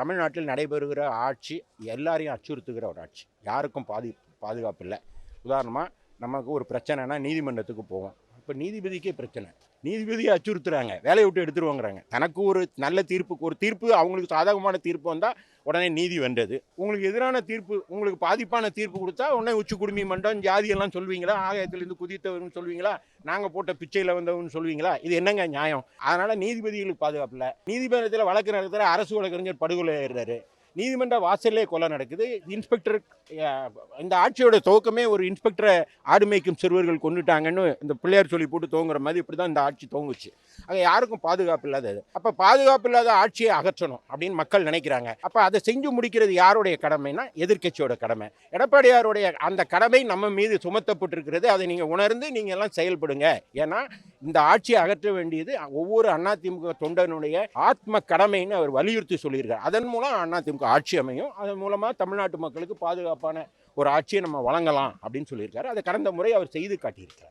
தமிழ்நாட்டில் நடைபெறுகிற ஆட்சி எல்லாரையும் அச்சுறுத்துகிற ஒரு ஆட்சி. யாருக்கும் பாதி பாதுகாப்பு இல்லை. உதாரணமாக நமக்கு ஒரு பிரச்சனைனா நீதிமன்றத்துக்கு போவோம். இப்போ நீதிபதிக்கே பிரச்சனை. நீதிபதியை அச்சுறுத்துறாங்க. வேலையை விட்டு எடுத்துருவாங்கிறாங்க. தனக்கு ஒரு நல்ல தீர்ப்புக்கு ஒரு தீர்ப்பு அவங்களுக்கு சாதகமான தீர்ப்பு வந்தால் உடனே நீதி வென்றது உங்களுக்கு எதிரான தீர்ப்பு உங்களுக்கு பாதிப்பான தீர்ப்பு கொடுத்தா உடனே உச்சி குடுமி மண்டம் ஜாதியெல்லாம் சொல்வீங்களா? ஆகாயத்திலேருந்து குதித்தவர்னு சொல்வீங்களா? நாங்கள் போட்ட பிச்சையில் வந்தவர்னு சொல்வீங்களா? இது என்னங்க நியாயம்? அதனால் நீதிபதிகளுக்கு பாதுகாப்பு இல்லை. நீதிமன்றத்தில் வழக்கு நடத்துகிற அரசு வழக்கறிஞர் படுகொலை ஆயிடுறாரு நீதிமன்ற வாசல்லே கொலை நடக்குது. இன்ஸ்பெக்டர் இந்த ஆட்சியோட துவக்கமே ஒரு இன்ஸ்பெக்டரை ஆடு மேய்க்கும் சிறுவர்கள் கொண்டுட்டாங்கன்னு இந்த பிள்ளையார் சொல்லி போட்டு தோங்குற மாதிரி இப்படி தான் இந்த ஆட்சி தோங்குச்சு அங்கே யாருக்கும் பாதுகாப்பு இல்லாதது அப்போ பாதுகாப்பு இல்லாத ஆட்சியை அகற்றணும் அப்படின்னு மக்கள் நினைக்கிறாங்க. அப்போ அதை செஞ்சு முடிக்கிறது யாருடைய கடமைனா எதிர்க்கட்சியோட கடமை. எடப்பாடியாருடைய அந்த கடமை நம்ம மீது சுமத்தப்பட்டிருக்கிறது. அதை நீங்கள் உணர்ந்து நீங்கள் எல்லாம் செயல்படுங்க. ஏன்னா இந்த ஆட்சியை அகற்ற வேண்டியது ஒவ்வொரு அதிமுக தொண்டனுடைய ஆத்ம கடமைன்னு அவர் வலியுறுத்தி சொல்லியிருக்கார். அதன் மூலம் அதிமுக ஆட்சி அமையும். அதன் மூலமாக தமிழ்நாட்டு மக்களுக்கு பாதுகாப்பான ஒரு ஆட்சியை நம்ம வழங்கலாம் அப்படின்னு சொல்லியிருக்காரு. அதை கடந்த முறை அவர் செய்து காட்டியிருக்கார்